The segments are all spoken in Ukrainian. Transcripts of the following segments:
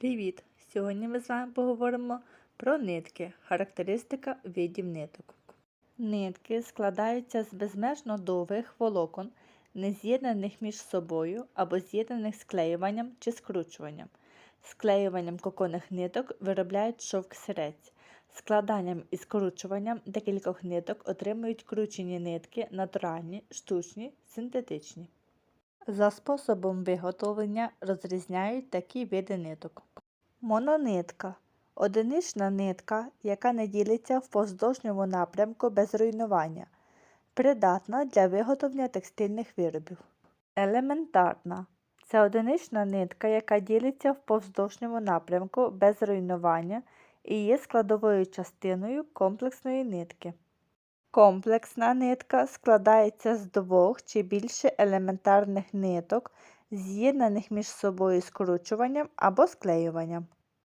Привіт! Сьогодні ми з вами поговоримо про нитки, характеристика видів ниток. Нитки складаються з безмежно довгих волокон, не з'єднаних між собою або з'єднаних склеюванням чи скручуванням. Склеюванням коконних ниток виробляють шовк сирець. Складанням і скручуванням декількох ниток отримують кручені нитки натуральні, штучні, синтетичні. За способом виготовлення розрізняють такі види ниток. Мононитка одинична нитка, яка не ділиться в поздовжньому напрямку без руйнування, придатна для виготовлення текстильних виробів. Елементарна це одинична нитка, яка ділиться в повздовжньому напрямку без руйнування і є складовою частиною комплексної нитки. Комплексна нитка складається з двох чи більше елементарних ниток, з'єднаних між собою скручуванням або склеюванням.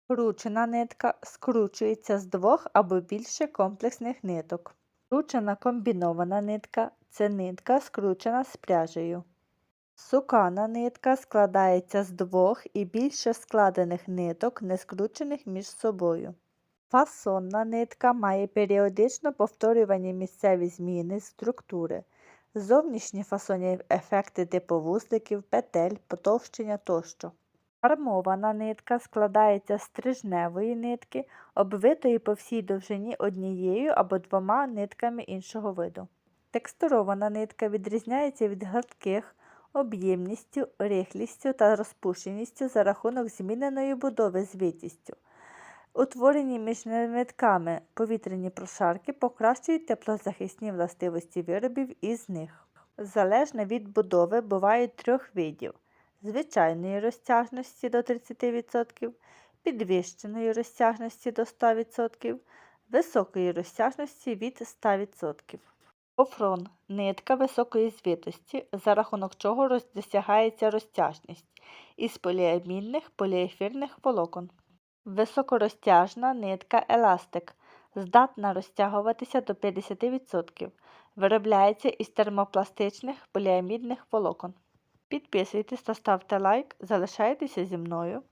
Скручена нитка скручується з двох або більше комплексних ниток. Скручена комбінована нитка це нитка, скручена з пряжею. Сукана нитка складається з двох і більше складених ниток, не скручених між собою. Фасонна нитка має періодично повторювані місцеві зміни структури, зовнішні фасонні ефекти типу вузликів, петель, потовщення тощо. Армована нитка складається з стрижневої нитки, обвитої по всій довжині однією або двома нитками іншого виду. Текстурована нитка відрізняється від гладких об'ємністю, рихлістю та розпущеністю за рахунок зміненої будови звитістю. Утворені між нитками повітряні прошарки покращують теплозахисні властивості виробів із них. Залежно від будови бувають трьох видів звичайної розтяжності до 30%, підвищеної розтяжності до 100%, високої розтяжності від 100%. Гофрон нитка високої звитості, за рахунок чого досягається розтяжність із поліамідних поліефірних волокон. Високорозтяжна нитка еластик здатна розтягуватися до 50%. Виробляється із термопластичних поліамідних волокон. Підписуйтесь та ставте лайк, залишайтеся зі мною.